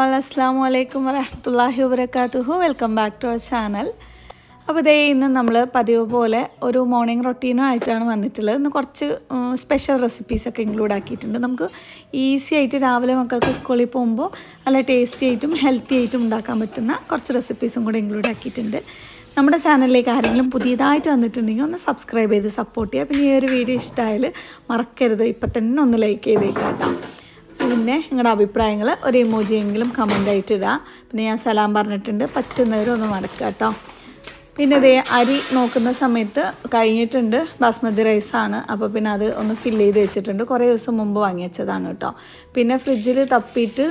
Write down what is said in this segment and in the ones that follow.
All അസ്സാം വലൈക്കും വരഹമുല്ലാഹി വബർക്കാത്തുഹു welcome back to our channel അപ്പോൾ ഇതേ ഇന്ന് നമ്മൾ പതിവ് പോലെ ഒരു മോർണിംഗ് റൊട്ടീനും ആയിട്ടാണ് വന്നിട്ടുള്ളത്. ഇന്ന് കുറച്ച് സ്പെഷ്യൽ റെസിപ്പീസൊക്കെ ഇൻക്ലൂഡ് ആക്കിയിട്ടുണ്ട്. നമുക്ക് ഈസി ആയിട്ട് രാവിലെ മക്കൾക്ക് സ്കൂളിൽ പോകുമ്പോൾ നല്ല ടേസ്റ്റി ആയിട്ടും ഹെൽത്തി ആയിട്ടും ഉണ്ടാക്കാൻ പറ്റുന്ന കുറച്ച് റെസിപ്പീസും കൂടെ ഇൻക്ലൂഡ് ആക്കിയിട്ടുണ്ട്. നമ്മുടെ ചാനലിലേക്ക് ആരെങ്കിലും പുതിയതായിട്ട് വന്നിട്ടുണ്ടെങ്കിൽ ഒന്ന് സബ്സ്ക്രൈബ് ചെയ്ത് സപ്പോർട്ട് ചെയ്യുക. പിന്നെ ഈ ഒരു വീഡിയോ ഇഷ്ടമായാൽ മറക്കരുത്. ഇപ്പം തന്നെ ഒന്ന് ലൈക്ക് ചെയ്തേക്കാം കേട്ടോ. പിന്നെ നിങ്ങളുടെ അഭിപ്രായങ്ങൾ ഒരു ഇമോജിയെങ്കിലും കമന്റ് ആയിട്ട് ഇടുക പിന്നെ ഞാൻ സലാം പറഞ്ഞിട്ടുണ്ട്. പറ്റുന്നവരും ഒന്ന് നടക്കുക കേട്ടോ. പിന്നെ ഇതേ അരി നോക്കുന്ന സമയത്ത് കഴിഞ്ഞിട്ടുണ്ട്. ബാസ്മതി റൈസാണ് അപ്പോൾ പിന്നെ അത് ഒന്ന് ഫില്ല് ചെയ്ത് വെച്ചിട്ടുണ്ട്. കുറേ ദിവസം മുമ്പ് വാങ്ങി വെച്ചതാണ് കേട്ടോ. പിന്നെ ഫ്രിഡ്ജിൽ തപ്പിയിട്ട്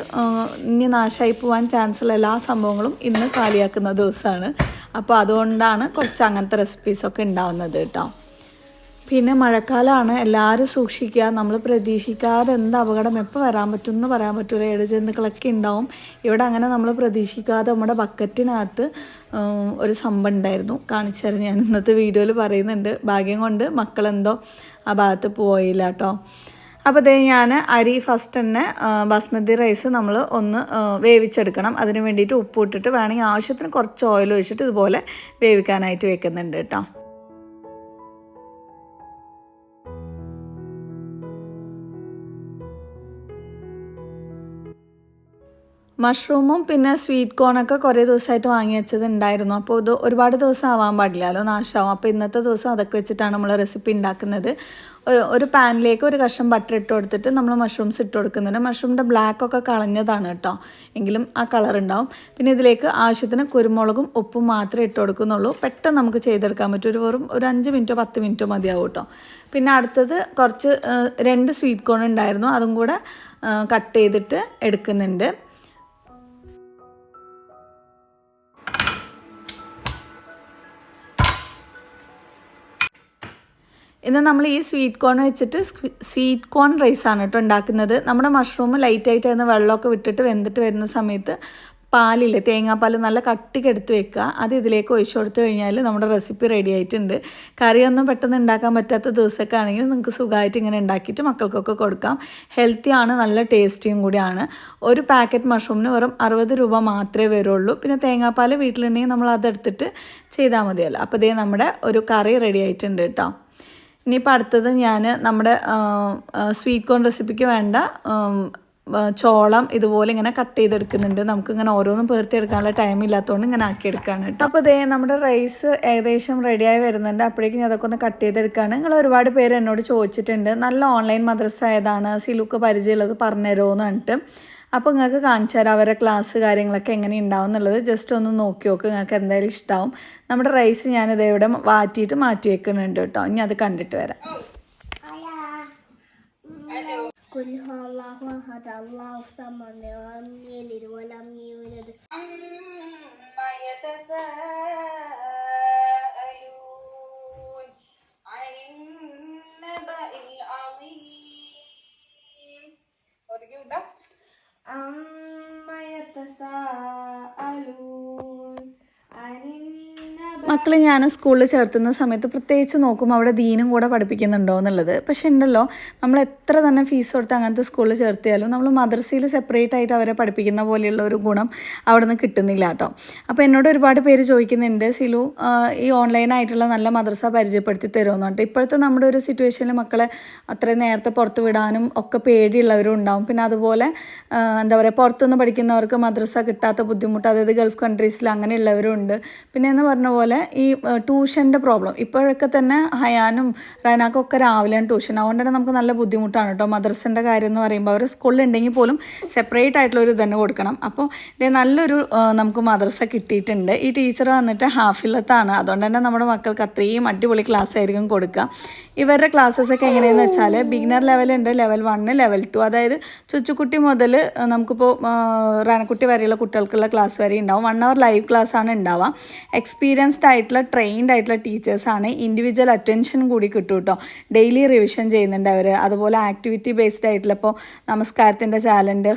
ഇനി നാശമായി പോകാൻ ചാൻസുള്ള എല്ലാ സംഭവങ്ങളും ഇന്ന് കാലിയാക്കുന്ന ദിവസമാണ്. അപ്പോൾ അതുകൊണ്ടാണ് കുറച്ച് അങ്ങനത്തെ റെസിപ്പീസൊക്കെ ഉണ്ടാവുന്നത് കേട്ടോ. പിന്നെ മഴക്കാലമാണ് എല്ലാവരും സൂക്ഷിക്കുക. നമ്മൾ പ്രതീക്ഷിക്കാതെ എന്ത് അപകടം എപ്പോൾ വരാൻ പറ്റും എന്ന് പറയാൻ പറ്റില്ല ഇടജന്തുക്കളൊക്കെ ഉണ്ടാവും. ഇവിടെ അങ്ങനെ നമ്മൾ പ്രതീക്ഷിക്കാതെ നമ്മുടെ ബക്കറ്റിനകത്ത് ഒരു സംഭവം ഉണ്ടായിരുന്നു. കാണിച്ചു ഞാൻ ഇന്നത്തെ വീഡിയോയിൽ പറയുന്നുണ്ട്. ഭാഗ്യം കൊണ്ട് മക്കളെന്തോ ആ ഭാഗത്ത് പോയില്ല കേട്ടോ. അപ്പോൾ അതേ ഞാൻ അരി ഫസ്റ്റ് തന്നെ ബാസ്മതി റൈസ് നമ്മൾ ഒന്ന് വേവിച്ചെടുക്കണം. അതിന് വേണ്ടിയിട്ട് ഉപ്പ് ഇട്ടിട്ട് വേണമെങ്കിൽ ആവശ്യത്തിന് കുറച്ച് ഓയിൽ ഒഴിച്ചിട്ട് ഇതുപോലെ വേവിക്കാനായിട്ട് വെക്കുന്നുണ്ട് കേട്ടോ. മഷ്റൂമും പിന്നെ സ്വീറ്റ് കോണൊക്കെ കുറേ ദിവസമായിട്ട് വാങ്ങി വെച്ചത് ഉണ്ടായിരുന്നു അപ്പോൾ ഇത് ഒരുപാട് ദിവസം ആവാൻ പാടില്ലല്ലോ നാശമാവും. അപ്പോൾ ഇന്നത്തെ ദിവസം അതൊക്കെ വെച്ചിട്ടാണ് നമ്മൾ റെസിപ്പി ഉണ്ടാക്കുന്നത്. ഒരു പാനിലേക്ക് ഒരു കഷ്ണം ബട്ടർ ഇട്ട് കൊടുത്തിട്ട് നമ്മൾ മഷ്റൂംസ് ഇട്ട് കൊടുക്കുന്നുണ്ട്. മഷ്റൂമിന്റെ ബ്ലാക്ക് ഒക്കെ കളഞ്ഞതാണ് കേട്ടോ. എങ്കിലും ആ കളർ ഉണ്ടാവും. പിന്നെ ഇതിലേക്ക് ആവശ്യത്തിന് കുരുമുളകും ഉപ്പും മാത്രമേ ഇട്ട് കൊടുക്കുന്നുള്ളൂ. പെട്ടെന്ന് നമുക്ക് ചെയ്തെടുക്കാൻ പറ്റും. ഒരു വെറും ഒരു അഞ്ച് മിനിറ്റോ പത്ത് മിനിറ്റോ മതിയാവും കേട്ടോ. പിന്നെ അടുത്തത് കുറച്ച് രണ്ട് സ്വീറ്റ് കോൺ ഉണ്ടായിരുന്നു. അതും കൂടെ കട്ട് ചെയ്തിട്ട് എടുക്കുന്നുണ്ട്. ഇന്ന് നമ്മൾ ഈ സ്വീറ്റ് കോൺ വെച്ചിട്ട് സ്വീറ്റ് കോൺ റൈസാണ് കേട്ടോ ഉണ്ടാക്കുന്നത്. നമ്മുടെ മഷ്റൂം ലൈറ്റായിട്ട് അതിന് വെള്ളമൊക്കെ വിട്ടിട്ട് വെന്തിട്ട് വരുന്ന സമയത്ത് പാലില്ലേ തേങ്ങാപ്പാൽ നല്ല കട്ടിക്ക് എടുത്ത് വെക്കുക. അത് ഇതിലേക്ക് ഒഴിച്ചു കൊടുത്തു കഴിഞ്ഞാൽ നമ്മുടെ റെസിപ്പി റെഡി ആയിട്ടുണ്ട്. കറിയൊന്നും പെട്ടെന്ന് ഉണ്ടാക്കാൻ പറ്റാത്ത ദിവസമൊക്കെ ആണെങ്കിൽ നിങ്ങൾക്ക് സുഖമായിട്ട് ഇങ്ങനെ ഉണ്ടാക്കിയിട്ട് മക്കൾക്കൊക്കെ കൊടുക്കാം. ഹെൽത്തി ആണ് നല്ല ടേസ്റ്റിയും കൂടിയാണ്. ഒരു പാക്കറ്റ് മഷ്റൂമിന് വെറും അറുപത് രൂപ മാത്രമേ വരുള്ളൂ. പിന്നെ തേങ്ങാപ്പാൽ വീട്ടിലുണ്ടെങ്കിൽ നമ്മൾ അതെടുത്തിട്ട് ചെയ്താൽ മതിയല്ലോ. അപ്പോൾ ഇതേ നമ്മുടെ ഒരു കറി റെഡി ആയിട്ടുണ്ട് കേട്ടോ ഇനിയിപ്പോൾ അടുത്തത് ഞാൻ നമ്മുടെ സ്വീറ്റ് കോൺ റെസിപ്പിക്ക് വേണ്ട ചോളം ഇതുപോലെ ഇങ്ങനെ കട്ട് ചെയ്തെടുക്കുന്നുണ്ട്. നമുക്ക് ഇങ്ങനെ ഓരോന്നും പേർത്തിയെടുക്കാനുള്ള ടൈം ഇല്ലാത്തതുകൊണ്ട് ഇങ്ങനെ ആക്കിയെടുക്കുകയാണ് കേട്ടോ. അപ്പോൾ ഇതേ നമ്മുടെ റൈസ് ഏകദേശം റെഡിയായി വരുന്നുണ്ട്. അപ്പോഴേക്കും അതൊക്കെ ഒന്ന് കട്ട് ചെയ്തെടുക്കുകയാണ് നിങ്ങൾ ഒരുപാട് പേര് എന്നോട് ചോദിച്ചിട്ടുണ്ട്. നല്ല ഓൺലൈൻ മദ്രസ ഏതാണ് സിലുക്ക് പരിചയമുള്ളത് പറഞ്ഞുതരുമോ എന്ന് പറഞ്ഞിട്ട്. അപ്പോൾ നിങ്ങൾക്ക് കാണിച്ചു തരാം അവരുടെ ക്ലാസ് കാര്യങ്ങളൊക്കെ എങ്ങനെ ഉണ്ടാവും എന്നുള്ളത് ജസ്റ്റ് ഒന്ന് നോക്കി നോക്ക് നിങ്ങൾക്ക് എന്തായാലും ഇഷ്ടമാവും നമ്മുടെ റൈസ് ഞാനിത് ഇവിടെ വാറ്റിയിട്ട് മാറ്റി വെക്കുന്നുണ്ട് കേട്ടോ ഇനി അത് കണ്ടിട്ട് വരാം قل هو الله أحد الله الصمد لم يلد ولم يولد عما يتساءلون عن النبأ العظيم ഒതുക്കി വിട്ടോ عما يتساءلون عن النبأ മക്കളെ ഞാൻ സ്കൂളിൽ ചേർത്തുന്ന സമയത്ത് പ്രത്യേകിച്ച് നോക്കും അവിടെ ദീനും കൂടെ പഠിപ്പിക്കുന്നുണ്ടോ എന്നുള്ളത്. പക്ഷെ ഉണ്ടല്ലോ നമ്മൾ എത്ര തന്നെ ഫീസ് കൊടുത്ത് അങ്ങനത്തെ സ്കൂളിൽ ചേർത്തിയാലും നമ്മൾ മദ്രസയിൽ സെപ്പറേറ്റ് ആയിട്ട് അവരെ പഠിപ്പിക്കുന്ന പോലെയുള്ള ഒരു ഗുണം അവിടെ നിന്ന് കിട്ടുന്നില്ല കേട്ടോ. അപ്പോൾ എന്നോട് ഒരുപാട് പേര് ചോദിക്കുന്നുണ്ട് സിലു ഈ ഓൺലൈനായിട്ടുള്ള നല്ല മദ്രസ പരിചയപ്പെടുത്തി തരുമെന്ന് പറഞ്ഞിട്ട്. ഇപ്പോഴത്തെ നമ്മുടെ ഒരു സിറ്റുവേഷനിൽ മക്കളെ അത്രയും നേരത്തെ പുറത്ത് വിടാനും ഒക്കെ പേടിയുള്ളവരും ഉണ്ടാവും. പിന്നെ അതുപോലെ എന്താ പറയുക പുറത്തുനിന്ന് പഠിക്കുന്നവർക്ക് മദ്രസ കിട്ടാത്ത ബുദ്ധിമുട്ട് അതായത് ഗൾഫ് കൺട്രീസിൽ അങ്ങനെയുള്ളവരും ഉണ്ട്. പിന്നെ എന്ന് പറഞ്ഞ പോലെ ഈ ട്യൂഷന്റെ പ്രോബ്ലം. ഇപ്പോഴൊക്കെ തന്നെ ഹയാനും റൈനാക്കും ഒക്കെ രാവിലെയാണ് ട്യൂഷൻ. അതുകൊണ്ട് തന്നെ നമുക്ക് നല്ല ബുദ്ധിമുട്ടാണ് കേട്ടോ. മദർസിന്റെ കാര്യം എന്ന് പറയുമ്പോൾ അവർ സ്കൂളിൽ ഉണ്ടെങ്കിൽ പോലും സെപ്പറേറ്റ് ആയിട്ടുള്ള ഒരു തന്നെ കൊടുക്കണം. അപ്പോൾ ഇത് നല്ലൊരു നമുക്ക് മദ്രസ കിട്ടിയിട്ടുണ്ട്. ഈ ടീച്ചർ വന്നിട്ട് ഹാഫിലത്താണ്. അതുകൊണ്ട് തന്നെ നമ്മുടെ മക്കൾക്ക് അത്രയും അടിപൊളി ക്ലാസ് ആയിരിക്കും കൊടുക്കുക. ഇവരുടെ ക്ലാസ്സസ് ഒക്കെ എങ്ങനെയാണെന്ന് വെച്ചാൽ ബിഗിനർ ലെവലുണ്ട് ലെവൽ വണ്ണ് ലെവൽ ടു അതായത് ചുച്ചുക്കുട്ടി മുതൽ നമുക്കിപ്പോൾ റാനക്കുട്ടി വരെയുള്ള കുട്ടികൾക്കുള്ള ക്ലാസ് വരെ ഉണ്ടാവും. വൺ അവർ ലൈവ് ക്ലാസ് ആണ് ഉണ്ടാവുക. എക്സ്പീരിയൻസ്ഡ് ആയിട്ടുള്ള ട്രെയിൻഡ് ആയിട്ടുള്ള ടീച്ചേഴ്സാണ് ഇൻഡിവിജ്വൽ അറ്റൻഷൻ കൂടി കിട്ടും കേട്ടോ ഡെയിലി റിവിഷൻ ചെയ്യുന്നുണ്ട് അവർ അതുപോലെ ആക്ടിവിറ്റി ബേസ്ഡ് ആയിട്ടുള്ള ഇപ്പോൾ നമസ്കാരത്തിന്റെ ചാലഞ്ച്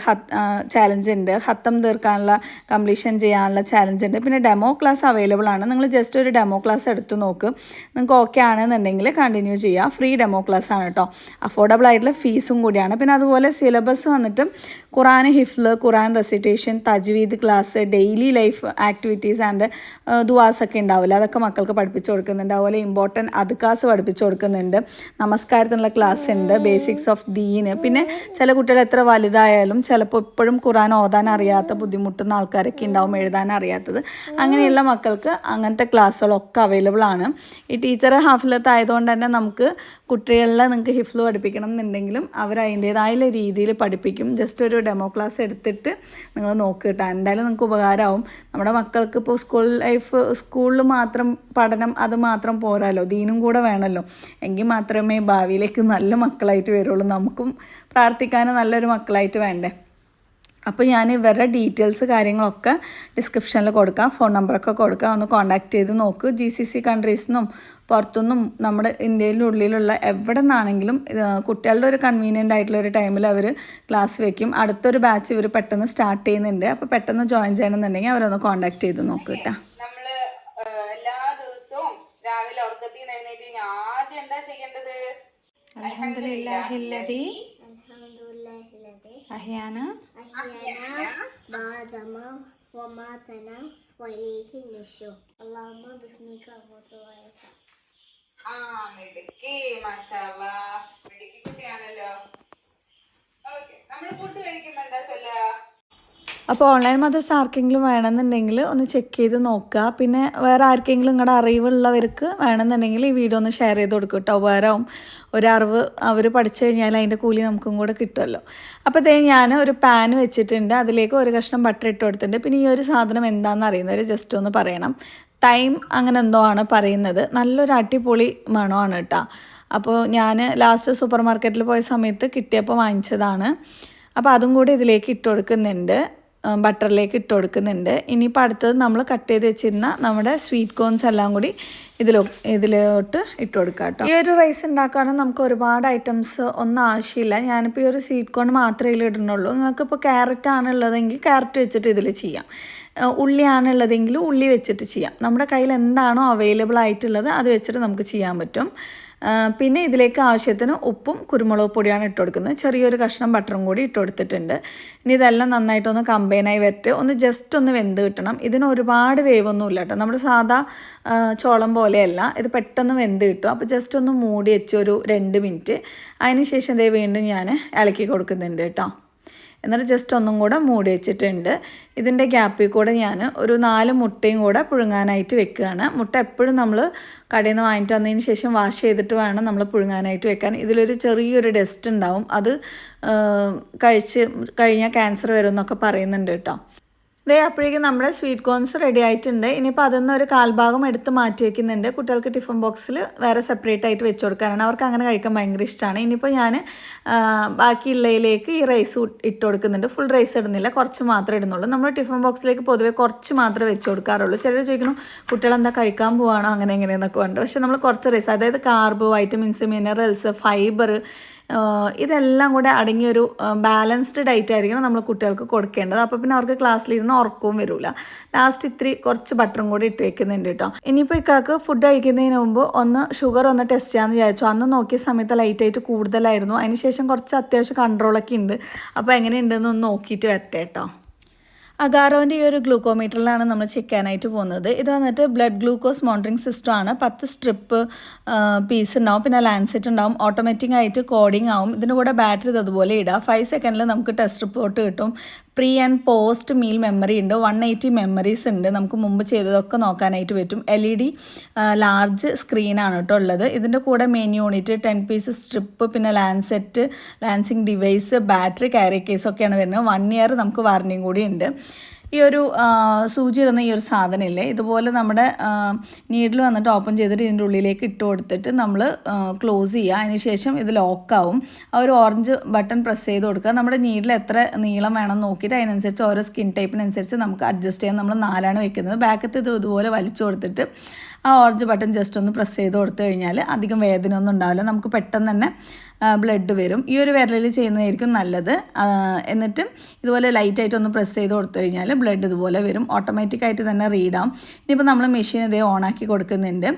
ചാലഞ്ച് ഉണ്ട്. ഹത്തം തീർക്കാനുള്ള കംപ്ലീഷൻ ചെയ്യാനുള്ള ചാലഞ്ച് ഉണ്ട്. പിന്നെ ഡെമോ ക്ലാസ് അവൈലബിൾ ആണ്. നിങ്ങൾ ജസ്റ്റ് ഒരു ഡെമോ ക്ലാസ് എടുത്ത് നോക്ക്. നിങ്ങൾക്ക് ഓക്കെ ആണെന്നുണ്ടെങ്കിൽ കണ്ടിന്യൂ ചെയ്യുക ഫ്രീ ഡെമോ ക്ലാസ് ആണ് കേട്ടോ അഫോർഡബിൾ ആയിട്ടുള്ള ഫീസും കൂടിയാണ്. പിന്നെ അതുപോലെ സിലബസ് വന്നിട്ട് ഖുറാൻ ഹിഫ്ല് ഖുറാൻ റെസിറ്റേഷൻ തജ്വീദ് class daily life activities and Dua's ഒക്കെ ഉണ്ടാവില്ല. അതൊക്കെ മക്കൾക്ക് പഠിപ്പിച്ചു കൊടുക്കുന്നുണ്ട്. അതുപോലെ ഇമ്പോർട്ടന്റ് അദ്കാസ് പഠിപ്പിച്ചു കൊടുക്കുന്നുണ്ട്. നമസ്കാരത്തിനുള്ള ക്ലാസ് ഉണ്ട്. ബേസിക്സ് ഓഫ് ദീന് പിന്നെ ചില കുട്ടികൾ എത്ര വലുതായാലും ചിലപ്പോൾ ഇപ്പോഴും ഖുറാൻ ഓതാൻ അറിയാത്ത ബുദ്ധിമുട്ടുന്ന ആൾക്കാരൊക്കെ ഉണ്ടാവും എഴുതാൻ അറിയാത്തത്. അങ്ങനെയുള്ള മക്കൾക്ക് അങ്ങനത്തെ ക്ലാസ്സുകളൊക്കെ അവൈലബിൾ ആണ്. ഈ ടീച്ചർ ഹാഫിലത്ത് ആയതുകൊണ്ട് തന്നെ നമുക്ക് കുട്ടികളിലെ നിങ്ങൾക്ക് ഹിഫ്ല് പഠിപ്പിക്കണം എന്നുണ്ടെങ്കിലും അവർ അതിന്റേതായ രീതിയിൽ പഠിപ്പിക്കും. ജസ്റ്റ് ഒരു ഡെമോ ക്ലാസ് എടുത്തിട്ട് നിങ്ങൾ നോക്കുക എന്തായാലും നിങ്ങൾക്ക് ഉപകാരമാവും. നമ്മുടെ മക്കൾക്ക് ഇപ്പോൾ സ്കൂൾ ലൈഫ് സ്കൂളിൽ മാത്രം പഠനം അത് മാത്രം പോരാലോ? ദീനും കൂടെ വേണമല്ലോ എങ്കിൽ മാത്രമേ ഭാവിയിലേക്ക് നല്ല മക്കളായിട്ട് വരുള്ളൂ. നമുക്കും പ്രാർത്ഥിക്കാൻ നല്ലൊരു മക്കളായിട്ട് വേണ്ടേ? അപ്പോൾ ഞാൻ ഇവരുടെ ഡീറ്റെയിൽസ് കാര്യങ്ങളൊക്കെ ഡിസ്ക്രിപ്ഷനിൽ കൊടുക്കാം. ഫോൺ നമ്പറൊക്കെ കൊടുക്കാം. ഒന്ന് കോൺടാക്റ്റ് ചെയ്ത് നോക്ക്. ജി സി സി കൺട്രീസിൽ നിന്നും പുറത്തുനിന്നും നമ്മുടെ ഇന്ത്യയിലെ ഉള്ളിലുള്ള എവിടെ നിന്നാണെങ്കിലും കുട്ടികളുടെ ഒരു കൺവീനിയന്റ് ആയിട്ടുള്ള ഒരു ടൈമിൽ അവർ ക്ലാസ് വയ്ക്കും അടുത്തൊരു ബാച്ച് ഇവർ പെട്ടെന്ന് സ്റ്റാർട്ട് ചെയ്യുന്നുണ്ട്. അപ്പോൾ പെട്ടെന്ന് ജോയിൻ ചെയ്യണമെന്നുണ്ടെങ്കിൽ അവരൊന്ന് കോൺടാക്റ്റ് ചെയ്ത് നോക്ക് കേട്ടോ നമ്മൾ ആ, എല്ലാ ദിവസവും രാവിലെ ഉറക്കത്തിൽ എഴുന്നേറ്റ് ആദ്യം എന്താ ചെയ്യേണ്ടത്? അൽഹംദുലില്ലാഹില്ലദി അഹ്യാന. ബാദമ. വമാതന. വലിഹി നിഷു അല്ലാഹുമ്മ ബിസ്മിക അബൂതുവായ ആ മിടുക്കി മാഷാ അല്ലാഹ്. അപ്പോൾ ഓൺലൈൻ മദർസ് ആർക്കെങ്കിലും വേണമെന്നുണ്ടെങ്കിൽ ഒന്ന് ചെക്ക് ചെയ്ത് നോക്കുക. പിന്നെ വേറെ ആർക്കെങ്കിലും നിങ്ങളുടെ അറിവുള്ളവർക്ക് വേണമെന്നുണ്ടെങ്കിൽ ഈ വീഡിയോ ഒന്ന് ഷെയർ ചെയ്ത് കൊടുക്കും കേട്ടോ. ഉപകാരവും ഒരറിവ് അവർ പഠിച്ചു കഴിഞ്ഞാൽ അതിന്റെ കൂലി നമുക്കും കൂടെ കിട്ടുമല്ലോ. അപ്പോൾ ഇതേ ഞാൻ ഒരു പാൻ വെച്ചിട്ടുണ്ട്. അതിലേക്ക് ഒരു കഷ്ണം ബട്ടർ ഇട്ട് കൊടുത്തിട്ടുണ്ട്. പിന്നെ ഈ ഒരു സാധനം എന്താണെന്ന് അറിയുന്നവർ ജസ്റ്റ് ഒന്ന് പറയണം. ടൈം അങ്ങനെ എന്തോ ആണ് പറയുന്നത്. നല്ലൊരു അടിപൊളി മണമാണ് കേട്ടോ. അപ്പോൾ ഞാൻ ലാസ്റ്റ് സൂപ്പർ മാർക്കറ്റിൽ പോയ സമയത്ത് കിട്ടിയപ്പോൾ വാങ്ങിച്ചതാണ്. അപ്പോൾ അതും കൂടി ഇതിലേക്ക് ഇട്ട് കൊടുക്കുന്നുണ്ട്. ബട്ടറിലേക്ക് ഇട്ട് കൊടുക്കുന്നുണ്ട്. ഇനിയിപ്പോൾ അടുത്തത് നമ്മൾ കട്ട് ചെയ്ത് വെച്ചിരുന്ന നമ്മുടെ സ്വീറ്റ് കോൺസ് എല്ലാം കൂടി ഇതിലോ ഇതിലോട്ട് ഇട്ട് കൊടുക്കുക കേട്ടോ ഈ ഒരു റൈസ് ഉണ്ടാക്കാനും നമുക്ക് ഒരുപാട് ഐറ്റംസ് ഒന്നും ആവശ്യമില്ല. ഞാനിപ്പോൾ ഈ ഒരു സ്വീറ്റ് കോൺ മാത്രമേ ഇടുന്നുള്ളൂ. നിങ്ങൾക്കിപ്പോൾ ക്യാരറ്റ് ആണുള്ളതെങ്കിൽ ക്യാരറ്റ് വെച്ചിട്ട് ഇതിൽ ചെയ്യാം. ഉള്ളിയാണുള്ളതെങ്കിൽ ഉള്ളി വെച്ചിട്ട് ചെയ്യാം. നമ്മുടെ കയ്യിൽ എന്താണോ അവൈലബിൾ ആയിട്ടുള്ളത് അത് വെച്ചിട്ട് നമുക്ക് ചെയ്യാൻ പറ്റും. പിന്നെ ഇതിലേക്ക് ആവശ്യത്തിന് ഉപ്പും കുരുമുളക് പൊടിയാണ് ഇട്ട് കൊടുക്കുന്നത്. ചെറിയൊരു കഷ്ണം ബട്ടറും കൂടി ഇട്ട് കൊടുത്തിട്ടുണ്ട്. ഇനി ഇതെല്ലാം നന്നായിട്ടൊന്ന് കമ്പൈനായി വരട്ട്. ഒന്ന് ജസ്റ്റ് ഒന്ന് വെന്ത് കിട്ടണം. ഇതിന് ഒരുപാട് വേവൊന്നും ഇല്ല കേട്ടോ. നമ്മുടെ സാധാ ചോളം പോലെയല്ല. ഇത് പെട്ടെന്ന് വെന്ത് കിട്ടും. അപ്പോൾ ജസ്റ്റ് ഒന്ന് മൂടി വെച്ച് ഒരു രണ്ട് മിനിറ്റ് അതിന് ശേഷം ഇതേ വീണ്ടും ഞാൻ ഇളക്കി കൊടുക്കുന്നുണ്ട് കേട്ടോ. എന്നിട്ട് ജസ്റ്റ് ഒന്നും കൂടെ മൂടി വെച്ചിട്ടുണ്ട്. ഇതിന്റെ ഗ്യാപ്പിൽ കൂടെ ഞാൻ ഒരു നാല് മുട്ടയും കൂടെ പുഴുങ്ങാനായിട്ട് വെക്കുകയാണ്. മുട്ട എപ്പോഴും നമ്മൾ കടയിൽ നിന്ന് വാങ്ങിയിട്ട് വന്നതിന് ശേഷം വാഷ് ചെയ്തിട്ട് വേണം നമ്മൾ പുഴുങ്ങാനായിട്ട് വെക്കാൻ. ഇതിലൊരു ചെറിയൊരു ഡസ്റ്റ് ഉണ്ടാവും. അത് കഴിച്ച് കഴിഞ്ഞാൽ ക്യാൻസർ വരും എന്നൊക്കെ പറയുന്നുണ്ട് കേട്ടോ. ദേ അപ്പോഴേക്കും നമ്മുടെ സ്വീറ്റ് കോൺസ് റെഡി ആയിട്ടുണ്ട്. ഇനിയിപ്പോൾ അതിൽ നിന്ന് ഒരു കാൽഭാഗം എടുത്ത് മാറ്റി വെക്കുന്നുണ്ട്. കുട്ടികൾക്ക് ടിഫിൻ ബോക്സിൽ വേറെ സെപ്പറേറ്റ് ആയിട്ട് വെച്ച് കൊടുക്കാനാണ്. അവർക്ക് അങ്ങനെ കഴിക്കാൻ ഭയങ്കര ഇഷ്ടമാണ് ഇനിയിപ്പോൾ ഞാൻ ബാക്കിയുള്ളതിലേക്ക് ഈ റൈസ് ഇട്ട് കൊടുക്കുന്നുണ്ട്. ഫുൾ റൈസ് ഇടുന്നില്ല. കുറച്ച് മാത്രമേ ഇടുന്നുള്ളൂ. നമ്മൾ ടിഫിൻ ബോക്സിലേക്ക് പൊതുവേ കുറച്ച് മാത്രമേ വെച്ച് കൊടുക്കാറുള്ളൂ. ചിലർ ചോദിക്കണം കുട്ടികൾ എന്താ കഴിക്കാൻ പോവാണോ? അങ്ങനെ എങ്ങനെയെന്നൊക്കെ ഉണ്ട് പക്ഷേ നമ്മൾ കുറച്ച് റൈസ് അതായത് കാർബ് വൈറ്റമിൻസ് മിനറൽസ് ഫൈബർ ഇതെല്ലാം കൂടെ അടങ്ങിയൊരു ബാലൻസ്ഡ് ഡയറ്റ് ആയിരിക്കണം നമ്മൾ കുട്ടികൾക്ക് കൊടുക്കേണ്ടത്. അപ്പോൾ പിന്നെ അവർക്ക് ക്ലാസ്സിലിരുന്ന് ഉറക്കവും വരില്ല ലാസ്റ്റ് ഇത്തിരി കുറച്ച് ബട്ടറും കൂടി ഇട്ട് വെക്കുന്നുണ്ട് കേട്ടോ. ഇനിയിപ്പോൾ ഇക്കാക്ക് ഫുഡ് കഴിക്കുന്നതിന് മുമ്പ് ഒന്ന് ഷുഗർ ഒന്ന് ടെസ്റ്റ് ചെയ്യാമെന്ന് വിചാരിച്ചു. അന്ന് നോക്കിയ സമയത്ത് ലൈറ്റായിട്ട് കൂടുതലായിരുന്നു. അതിനുശേഷം കുറച്ച് അത്യാവശ്യം കൺട്രോളൊക്കെ ഉണ്ട്. അപ്പോൾ എങ്ങനെയുണ്ടെന്ന് ഒന്ന് നോക്കിയിട്ട് വരട്ടെ കേട്ടോ. അഗാറോന്റെ ഈ ഒരു ഗ്ലൂക്കോമീറ്ററിലാണ് നമ്മൾ ചെക്ക് ചെയ്യാനായിട്ട് പോകുന്നത്. ഇത് വന്നിട്ട് ബ്ലഡ് ഗ്ലൂക്കോസ് മോണിറ്ററിംഗ് സിസ്റ്റം ആണ്. പത്ത് സ്ട്രിപ്പ് പീസ് ഉണ്ടാവും. പിന്നെ ലാൻസെറ്റ് ഉണ്ടാവും. ഓട്ടോമാറ്റിക് ആയിട്ട് കോഡിംഗ് ആവും. ഇതിന്റെ കൂടെ ബാറ്ററി ഇത് അതുപോലെ ഇടുക ഫൈവ് സെക്കൻഡിൽ നമുക്ക് ടെസ്റ്റ് റിപ്പോർട്ട് കിട്ടും. Pre and post meal memory ഉണ്ട്. വൺ എയ്റ്റി മെമ്മറീസ് ഉണ്ട്. നമുക്ക് മുമ്പ് ചെയ്തതൊക്കെ നോക്കാനായിട്ട് പറ്റും. എൽ ഇ ഡി ലാർജ് സ്ക്രീനാണ് കേട്ടോ ഉള്ളത്. ഇതിന്റെ കൂടെ main unit ten piece strip പിന്നെ lancet lancing device battery carry case ഒക്കെയാണ് വരുന്നത്. വൺ ഇയർ നമുക്ക് വാറണ്ടിയും കൂടി ഉണ്ട്. ഈ ഒരു സൂചി ഇടുന്ന ഈ ഒരു സാധനമില്ലേ? ഇതുപോലെ നമ്മുടെ നീഡിൽ വന്നിട്ട് ഓപ്പൺ ചെയ്തിട്ട് ഇതിന്റെ ഉള്ളിലേക്ക് ഇട്ട് കൊടുത്തിട്ട് നമ്മൾ ക്ലോസ് ചെയ്യുക. അതിന് ശേഷം ഇത് ലോക്കാവും ആ ഒരു ഓറഞ്ച് ബട്ടൺ പ്രസ് ചെയ്ത് കൊടുക്കുക. നമ്മുടെ നീഡിൽ എത്ര നീളം വേണം നോക്കിയിട്ട് അതിനനുസരിച്ച് ഓരോ സ്കിൻ ടൈപ്പിനനുസരിച്ച് നമുക്ക് അഡ്ജസ്റ്റ് ചെയ്യാൻ നമ്മൾ നാലാണ് വെക്കുന്നത്. ബാക്കത്ത് ഇത് ഇതുപോലെ വലിച്ചു കൊടുത്തിട്ട് ആ ഓറഞ്ച് ബട്ടൺ ജസ്റ്റ് ഒന്ന് പ്രസ് ചെയ്ത് കൊടുത്തു കഴിഞ്ഞാൽ അധികം വേദന ഒന്നും ഉണ്ടാവില്ല. നമുക്ക് പെട്ടെന്ന് തന്നെ ബ്ലഡ് വരും. ഈ ഒരു വിരലിൽ ചെയ്യുന്നതായിരിക്കും നല്ലത്. എന്നിട്ടും ഇതുപോലെ ലൈറ്റായിട്ട് ഒന്ന് പ്രസ് ചെയ്ത് കൊടുത്തു കഴിഞ്ഞാൽ ബ്ലഡ് ഇതുപോലെ വരും. ഓട്ടോമാറ്റിക്കായിട്ട് തന്നെ റീഡാവും ഇനിയിപ്പോൾ നമ്മൾ മെഷീൻ ഇതേ ഓണാക്കി കൊടുക്കുന്നുണ്ട്.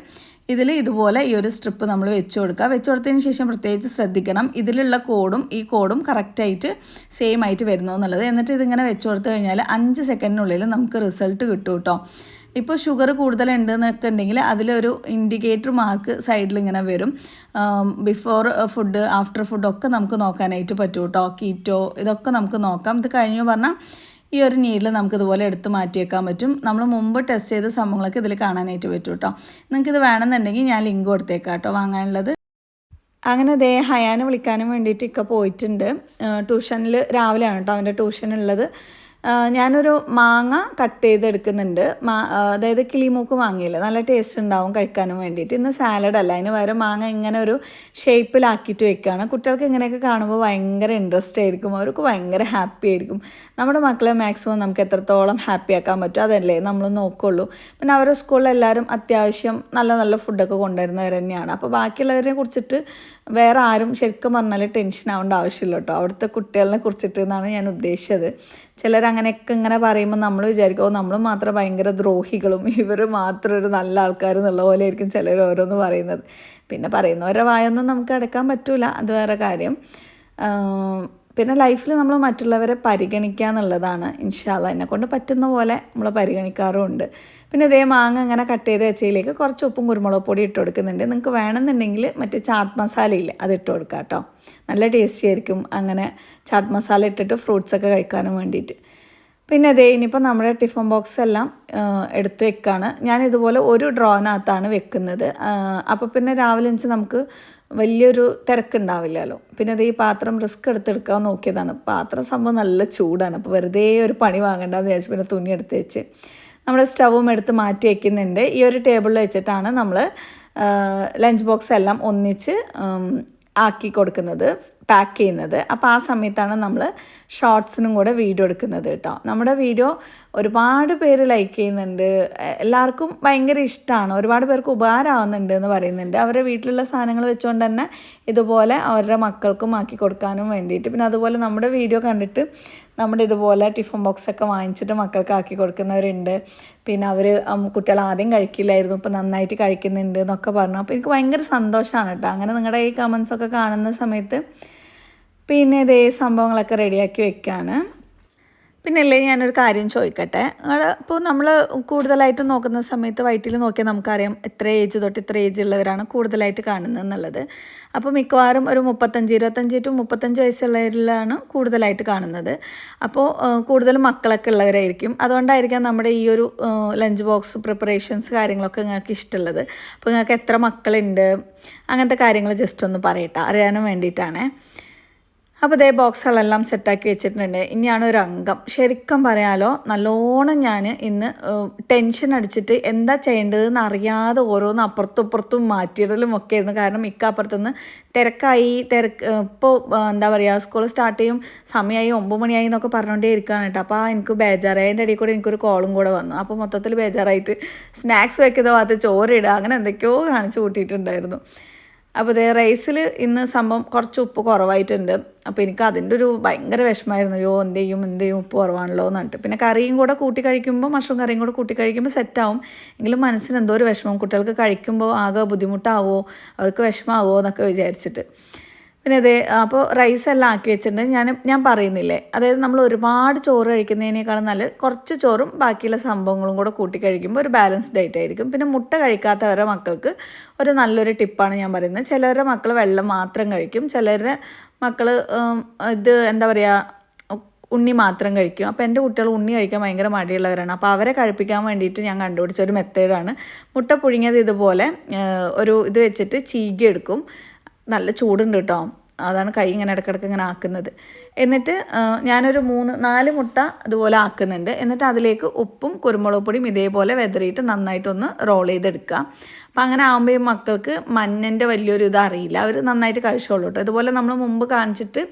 ഇതിൽ ഇതുപോലെ ഈ ഒരു സ്ട്രിപ്പ് നമ്മൾ വെച്ച് കൊടുക്കുക. വെച്ച് കൊടുത്തതിന് ശേഷം പ്രത്യേകിച്ച് ശ്രദ്ധിക്കണം. ഇതിലുള്ള കോഡും ഈ കോഡും കറക്റ്റായിട്ട് സെയിം ആയിട്ട് വരുന്നു എന്നുള്ളത്. എന്നിട്ട് ഇതിങ്ങനെ വെച്ച് കൊടുത്തു കഴിഞ്ഞാൽ അഞ്ച് സെക്കൻഡിനുള്ളിൽ നമുക്ക് റിസൾട്ട് കിട്ടും കേട്ടോ ഇപ്പോൾ ഷുഗർ കൂടുതലുണ്ട് എന്നൊക്കെ ഉണ്ടെങ്കിൽ അതിലൊരു ഇൻഡിക്കേറ്റർ മാർക്ക് സൈഡിൽ ഇങ്ങനെ വരും. ബിഫോർ ഫുഡ് ആഫ്റ്റർ ഫുഡ് ഒക്കെ നമുക്ക് നോക്കാനായിട്ട് പറ്റും കേട്ടോ കീറ്റോ ഇതൊക്കെ നമുക്ക് നോക്കാം. ഇത് കഴിഞ്ഞു പറഞ്ഞാൽ ഈ ഒരു നീഡിൽ നമുക്ക് ഇതുപോലെ എടുത്ത് മാറ്റി വെക്കാൻ പറ്റും. നമ്മൾ മുമ്പ് ടെസ്റ്റ് ചെയ്ത സംഭവങ്ങളൊക്കെ ഇതിൽ കാണാനായിട്ട് പറ്റും കേട്ടോ നിങ്ങൾക്കിത് വേണമെന്നുണ്ടെങ്കിൽ ഞാൻ ലിങ്ക് കൊടുത്തേക്കാം കേട്ടോ വാങ്ങാനുള്ളത്. അങ്ങനെ ദേ ഹയാനെ വിളിക്കാനും വേണ്ടിയിട്ട് ഇക്ക പോയിട്ടുണ്ട്. ട്യൂഷനിൽ രാവിലെയാണ് കേട്ടോ അവന്റെ ട്യൂഷൻ ഉള്ളത്. ഞാനൊരു മാങ്ങ കട്ട് ചെയ്തെടുക്കുന്നുണ്ട്. മാ അതായത് കിളിമൂക്ക് മാങ്ങയില്ല? നല്ല ടേസ്റ്റ് ഉണ്ടാവും കഴിക്കാനും വേണ്ടിയിട്ട്. ഇന്ന് സാലഡ് അല്ല. അതിന് പകരം മാങ്ങ ഇങ്ങനെ ഒരു ഷേപ്പിലാക്കിയിട്ട് വെക്കുകയാണ് കുട്ടികൾക്ക് ഇങ്ങനെയൊക്കെ കാണുമ്പോൾ ഭയങ്കര ഇൻട്രസ്റ്റ് ആയിരിക്കും. അവർക്ക് ഭയങ്കര ഹാപ്പി ആയിരിക്കും. നമ്മുടെ മക്കളെ മാക്സിമം നമുക്ക് എത്രത്തോളം ഹാപ്പി ആക്കാൻ പറ്റും അതല്ലേ നമ്മൾ നോക്കുള്ളൂ. പിന്നെ അവരുടെ സ്കൂളിൽ എല്ലാവരും അത്യാവശ്യം നല്ല നല്ല ഫുഡൊക്കെ കൊണ്ടുവരുന്നവർ തന്നെയാണ്. അപ്പോൾ ബാക്കിയുള്ളവരെ കുറിച്ചിട്ട് വേറെ ആരും ശരിക്കും പറഞ്ഞാൽ ടെൻഷൻ ആവേണ്ട ആവശ്യമില്ല കേട്ടോ. അവിടുത്തെ കുട്ടികളെ കുറിച്ചിട്ട് എന്നാണ് ഞാൻ ഉദ്ദേശിച്ചത്. ചിലർ അങ്ങനെയൊക്കെ ഇങ്ങനെ പറയുമ്പോൾ നമ്മൾ വിചാരിക്കും നമ്മൾ മാത്രം ഭയങ്കര ദ്രോഹികളും ഇവർ മാത്രം ഒരു നല്ല ആൾക്കാർ എന്നുള്ള പോലെ ആയിരിക്കും ചിലർ ഓരോന്ന് പറയുന്നത്. പിന്നെ പറയുന്നവരുടെ വായൊന്നും നമുക്ക് അടക്കാൻ പറ്റൂല. അത് വേറെ കാര്യം. പിന്നെ ലൈഫിൽ നമ്മൾ മറ്റുള്ളവരെ പരിഗണിക്കുക എന്നുള്ളതാണ് ഇൻഷാല്ല എന്നെ കൊണ്ട് പറ്റുന്ന പോലെ നമ്മൾ പരിഗണിക്കാറുമുണ്ട്. പിന്നെ ഇതേ മാങ്ങ അങ്ങനെ കട്ട് ചെയ്ത് വെച്ചതിലേക്ക് കുറച്ച് ഉപ്പും കുരുമുളക് പൊടി ഇട്ട് കൊടുക്കുന്നുണ്ട്. നിങ്ങൾക്ക് വേണമെന്നുണ്ടെങ്കിൽ മറ്റേ ചാട്ട് മസാല ഇല്ലേ അത് ഇട്ട് കൊടുക്കുക കേട്ടോ നല്ല ടേസ്റ്റി ആയിരിക്കും അങ്ങനെ ചാട്ട് മസാല ഇട്ടിട്ട് ഫ്രൂട്ട്സ് ഒക്കെ കഴിക്കാനും വേണ്ടിയിട്ട്. പിന്നെ അതേ ഇനിയിപ്പോൾ നമ്മുടെ ടിഫിൻ ബോക്സ് എല്ലാം എടുത്ത് വെക്കുകയാണ് ഞാൻ ഇതുപോലെ ഒരു ഡ്രോനകത്താണ് വെക്കുന്നത്. അപ്പോൾ പിന്നെ രാവിലെ വെച്ച് നമുക്ക് വലിയൊരു തിരക്കുണ്ടാവില്ലല്ലോ. പിന്നെ അത് ഈ പാത്രം റിസ്ക് എടുത്തെടുക്കാൻ നോക്കിയതാണ്. പാത്രം സംഭവം നല്ല ചൂടാണ്. അപ്പോൾ വെറുതെ ഒരു പണി വാങ്ങണ്ടെന്ന് വിചാരിച്ച് പിന്നെ തുണി എടുത്ത് വെച്ച് നമ്മുടെ സ്റ്റവും എടുത്ത് മാറ്റി വയ്ക്കുന്നുണ്ട് ഈ ഒരു ടേബിളിൽ വെച്ചിട്ടാണ് നമ്മൾ ലഞ്ച് ബോക്സ് എല്ലാം ഒന്നിച്ച് ആക്കി കൊടുക്കുന്നത് പാക്ക് ചെയ്യുന്നത്. അപ്പോൾ ആ സമയത്താണ് നമ്മൾ ഷോർട്സിനും കൂടെ വീഡിയോ എടുക്കുന്നത് കേട്ടോ. നമ്മുടെ വീഡിയോ ഒരുപാട് പേര് ലൈക്ക് ചെയ്യുന്നുണ്ട്. എല്ലാവർക്കും ഭയങ്കര ഇഷ്ടമാണ് ഒരുപാട് പേർക്ക് ഉപകാരമാവുന്നുണ്ട് എന്ന് പറയുന്നുണ്ട്. അവരുടെ വീട്ടിലുള്ള സാധനങ്ങൾ വെച്ചുകൊണ്ട് തന്നെ ഇതുപോലെ അവരുടെ മക്കൾക്കും ആക്കി കൊടുക്കാനും വേണ്ടിയിട്ട്. പിന്നെ അതുപോലെ നമ്മുടെ വീഡിയോ കണ്ടിട്ട് നമ്മുടെ ഇതുപോലെ ടിഫിൻ ബോക്സ് ഒക്കെ വാങ്ങിച്ചിട്ട് മക്കൾക്ക് ആക്കി കൊടുക്കുന്നവരുണ്ട്. പിന്നെ അവർ കുട്ടികൾ ആദ്യം കഴിക്കില്ലായിരുന്നു. ഇപ്പം നന്നായിട്ട് കഴിക്കുന്നുണ്ട് എന്നൊക്കെ പറഞ്ഞു. അപ്പോൾ എനിക്ക് ഭയങ്കര സന്തോഷമാണ് കേട്ടോ. അങ്ങനെ നിങ്ങളുടെ ഈ കമൻസ് ഒക്കെ കാണുന്ന സമയത്ത് പിന്നെ ഇതേ സംഭവങ്ങളൊക്കെ റെഡിയാക്കി വെക്കുകയാണ് പിന്നെ അല്ലേ ഞാനൊരു കാര്യം ചോദിക്കട്ടെ? ഇപ്പോൾ നമ്മൾ കൂടുതലായിട്ട് നോക്കുന്ന സമയത്ത് വയറ്റിൽ നോക്കിയാൽ നമുക്കറിയാം എത്ര ഏജ് തൊട്ട് ഇത്ര ഏജ് ഉള്ളവരാണ് കൂടുതലായിട്ട് കാണുന്നത് എന്നുള്ളത്. അപ്പോൾ മിക്കവാറും ഒരു മുപ്പത്തഞ്ച് ഇരുപത്തഞ്ച് ടു മുപ്പത്തഞ്ച് വയസ്സുള്ളവരിലാണ് കൂടുതലായിട്ട് കാണുന്നത്. അപ്പോൾ കൂടുതൽ മക്കളൊക്കെ ഉള്ളവരായിരിക്കും. അതുകൊണ്ടായിരിക്കാം നമ്മുടെ ഈ ഒരു ലഞ്ച് ബോക്സ് പ്രിപ്പറേഷൻസ് കാര്യങ്ങളൊക്കെ നിങ്ങൾക്ക് ഇഷ്ടമുള്ളത്. അപ്പോൾ നിങ്ങൾക്ക് എത്ര മക്കളുണ്ട്? അങ്ങനത്തെ കാര്യങ്ങൾ ജസ്റ്റ് ഒന്ന് പറയട്ടെ. അറിയാനും വേണ്ടിയിട്ടാണേ. അപ്പോൾ ഇതേ ബോക്സുകളെല്ലാം സെറ്റാക്കി വെച്ചിട്ടുണ്ട്. ഇനിയാണ് ഒരു അംഗം. ശരിക്കും പറയാലോ നല്ലോണം ഞാൻ ഇന്ന് ടെൻഷൻ അടിച്ചിട്ട് എന്താ ചെയ്യേണ്ടതെന്ന് അറിയാതെ ഓരോന്ന് അപ്പുറത്തും ഇപ്പുറത്തും മാറ്റിയിടലും ഒക്കെ ആയിരുന്നു കാരണം ഇക്ക അപ്പുറത്തുനിന്ന് തിരക്കായി തിരക്ക് ഇപ്പോൾ എന്താ പറയുക സ്കൂൾ സ്റ്റാർട്ട് ചെയ്യും സമയമായി ഒമ്പത് മണിയായി എന്നൊക്കെ പറഞ്ഞുകൊണ്ടേ ഇരിക്കുകയാണ് കേട്ടോ. അപ്പോൾ എനിക്ക് ബേജാറായി അതിന്റെ ഇടയിൽ കൂടെ എനിക്കൊരു കോളും കൂടെ വന്നു. അപ്പോൾ മൊത്തത്തിൽ ബേജാറായിട്ട് സ്നാക്സ് വെക്കുന്ന ഭാഗത്ത് ചോറിടുക അങ്ങനെ എന്തൊക്കെയോ കാണിച്ചു കൂട്ടിയിട്ടുണ്ടായിരുന്നു. അപ്പോൾ ഇതേ റൈസിൽ ഇന്ന് സംഭവം കുറച്ച് ഉപ്പ് കുറവായിട്ടുണ്ട്. അപ്പോൾ എനിക്ക് അതിന്റെ ഒരു ഭയങ്കര വിഷമമായിരുന്നു. അയ്യോ എന്ത് ചെയ്യും എന്ത് ചെയ്യും ഉപ്പ് കുറവാണല്ലോ എന്ന് പറഞ്ഞിട്ട്. പിന്നെ കറിയും കൂടെ കൂട്ടി കഴിക്കുമ്പോൾ മഷ്റൂം കറിയും കൂടെ കൂട്ടി കഴിക്കുമ്പോൾ സെറ്റാവും എങ്കിലും മനസ്സിന് എന്തോ ഒരു വിഷമം. കുട്ടികൾക്ക് കഴിക്കുമ്പോൾ ആകെ ബുദ്ധിമുട്ടാവോ അവർക്ക് വിഷമാവോ എന്നൊക്കെ വിചാരിച്ചിട്ട്. പിന്നെ അതെ അപ്പോൾ റൈസ് എല്ലാം ആക്കി വെച്ചിട്ടുണ്ട്. ഞാൻ ഞാൻ പറയുന്നില്ലേ? അതായത് നമ്മൾ ഒരുപാട് ചോറ് കഴിക്കുന്നതിനേക്കാളും നല്ല കുറച്ച് ചോറും ബാക്കിയുള്ള സംഭവങ്ങളും കൂടെ കൂട്ടി കഴിക്കുമ്പോൾ ഒരു ബാലൻസ്ഡ് ഡയറ്റ് ആയിരിക്കും. പിന്നെ മുട്ട കഴിക്കാത്തവരുടെ മക്കൾക്ക് ഒരു നല്ലൊരു ടിപ്പാണ് ഞാൻ പറയുന്നത്. ചിലവരുടെ മക്കൾ വെള്ളം മാത്രം കഴിക്കും. ചിലരുടെ മക്കൾ ഇത് എന്താ പറയുക ഉണ്ണി മാത്രം കഴിക്കും. അപ്പോൾ എന്റെ കുട്ടികൾ ഉണ്ണി കഴിക്കാൻ ഭയങ്കര മടിയുള്ളവരാണ്. അപ്പോൾ അവരെ കഴിപ്പിക്കാൻ വേണ്ടിയിട്ട് ഞാൻ കണ്ടുപിടിച്ച ഒരു മെത്തേഡാണ് മുട്ട പുഴുങ്ങിയത് ഇതുപോലെ ഒരു ഇത് വെച്ചിട്ട് ചീകി എടുക്കും. നല്ല ചൂടുണ്ട് കേട്ടോ അതാണ് കൈ ഇങ്ങനെ ഇടയ്ക്കിടയ്ക്ക് ഇങ്ങനെ ആക്കുന്നത്. എന്നിട്ട് ഞാനൊരു മൂന്ന് നാല് മുട്ട അതുപോലെ ആക്കുന്നുണ്ട്. എന്നിട്ട് അതിലേക്ക് ഉപ്പും കുരുമുളക് പൊടിയും ഇതേപോലെ വെതറിയിട്ട് നന്നായിട്ടൊന്ന് റോൾ ചെയ്തെടുക്കുക. അപ്പം അങ്ങനെ ആകുമ്പോൾ മക്കൾക്ക് മഞ്ഞന്റെ വലിയൊരു ഇത് അറിയില്ല. അവർ നന്നായിട്ട് കഴിച്ചോളൂ കേട്ടോ ഇതുപോലെ നമ്മൾ മുമ്പ് കാണിച്ചിട്ട്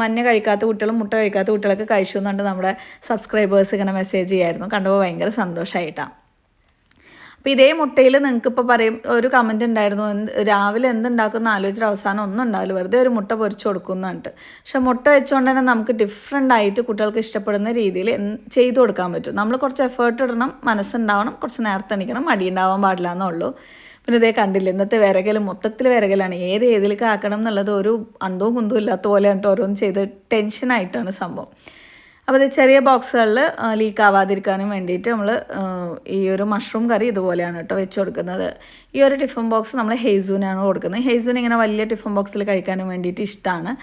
മഞ്ഞ കഴിക്കാത്ത കുട്ടികളും മുട്ട കഴിക്കാത്ത കുട്ടികളൊക്കെ കഴിച്ചു എന്നുകൊണ്ട് നമ്മുടെ സബ്സ്ക്രൈബേഴ്സ് ഇങ്ങനെ മെസ്സേജ് ചെയ്യായിരുന്നു. കണ്ടപ്പോൾ ഭയങ്കര സന്തോഷമായിട്ടാണ് അപ്പോൾ ഇതേ മുട്ടയിൽ നിങ്ങൾക്ക് ഇപ്പോൾ പറയും ഒരു കമന്റ് ഉണ്ടായിരുന്നു എന്ത് രാവിലെ എന്തുണ്ടാക്കുന്ന ആലോചിച്ചിട്ട് അവസാനം ഒന്നും ഉണ്ടാവില്ല വെറുതെ ഒരു മുട്ട പൊരിച്ചു കൊടുക്കുന്നു പക്ഷെ മുട്ട വെച്ചുകൊണ്ട് തന്നെ നമുക്ക് ഡിഫറെന്റ് ആയിട്ട് കുട്ടികൾക്ക് ഇഷ്ടപ്പെടുന്ന രീതിയിൽ ചെയ്തു കൊടുക്കാൻ പറ്റും. നമ്മൾ കുറച്ച് എഫേർട്ട് ഇടണം മനസ്സുണ്ടാവണം കുറച്ച് നേരത്തെ എണിക്കണം മടി ഉണ്ടാവാൻ പാടില്ല എന്നുള്ളൂ. പിന്നെ ഇതേ കണ്ടില്ല ഇന്നത്തെ വിരകൽ മൊത്തത്തിൽ വിരകലാണ് ഏത് ഏതിലേക്ക് ആക്കണം എന്നുള്ളത് ഒരു അന്തവും കുന്തവും ഇല്ലാത്ത പോലെയാണ് ഓരോന്ന് ചെയ്ത് ടെൻഷനായിട്ടാണ് സംഭവം. അപ്പോൾ ഇത് ചെറിയ ബോക്സുകളിൽ ലീക്ക് ആവാതിരിക്കാനും വേണ്ടിയിട്ട് നമ്മൾ ഈ ഒരു മഷ്റൂം കറി ഇതുപോലെയാണ് കേട്ടോ വെച്ച് കൊടുക്കുന്നത്. ഈ ഒരു ടിഫിൻ ബോക്സ് നമ്മൾ ഹെയ്സൂനാണ് കൊടുക്കുന്നത്. ഹെയ്സൂൻ ഇങ്ങനെ വലിയ ടിഫിൻ ബോക്സിൽ കഴിക്കാനും വേണ്ടിയിട്ട് ഇഷ്ടമാണ്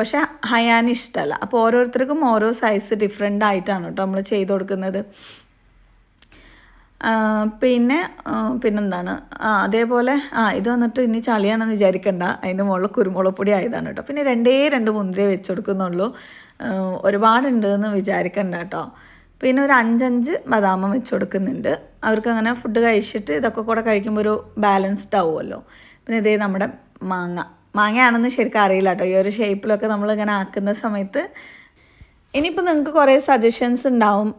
പക്ഷേ ഹയാന് ഇഷ്ടമല്ല. അപ്പോൾ ഓരോരുത്തർക്കും ഓരോ സൈസ് ഡിഫറെന്റ് ആയിട്ടാണ് കേട്ടോ നമ്മൾ ചെയ്ത് കൊടുക്കുന്നത്. പിന്നെ പിന്നെന്താണ്? ആ അതേപോലെ ആ ഇത് വന്നിട്ട് ഇനി ചളിയാണെന്ന് വിചാരിക്കണ്ട. അതിന്റെ മുകളിൽ കുരുമുളക് പൊടി ആയതാണ് കേട്ടോ. പിന്നെ രണ്ടേ രണ്ട് മുന്തിരി വെച്ച് കൊടുക്കുന്നുള്ളൂ ഒരുപാടുണ്ട് എന്ന് വിചാരിക്കണ്ട കേട്ടോ. പിന്നെ ഒരു അഞ്ചഞ്ച് ബദാമം വെച്ച് കൊടുക്കുന്നുണ്ട് അവർക്ക് അങ്ങനെ ഫുഡ് കഴിച്ചിട്ട് ഇതൊക്കെ കൂടെ കഴിക്കുമ്പോൾ ഒരു ബാലൻസ്ഡ് ആവുമല്ലോ. പിന്നെ ഇതേ നമ്മുടെ മാങ്ങ. മാങ്ങയാണെന്ന് ശരിക്കും അറിയില്ല കേട്ടോ. ഈ ഒരു ഷേപ്പിലൊക്കെ നമ്മൾ ഇങ്ങനെ ആക്കുന്ന സമയത്ത് ഇനിയിപ്പോൾ നിങ്ങൾക്ക് കുറേ സജഷൻസ് ഉണ്ടാവും.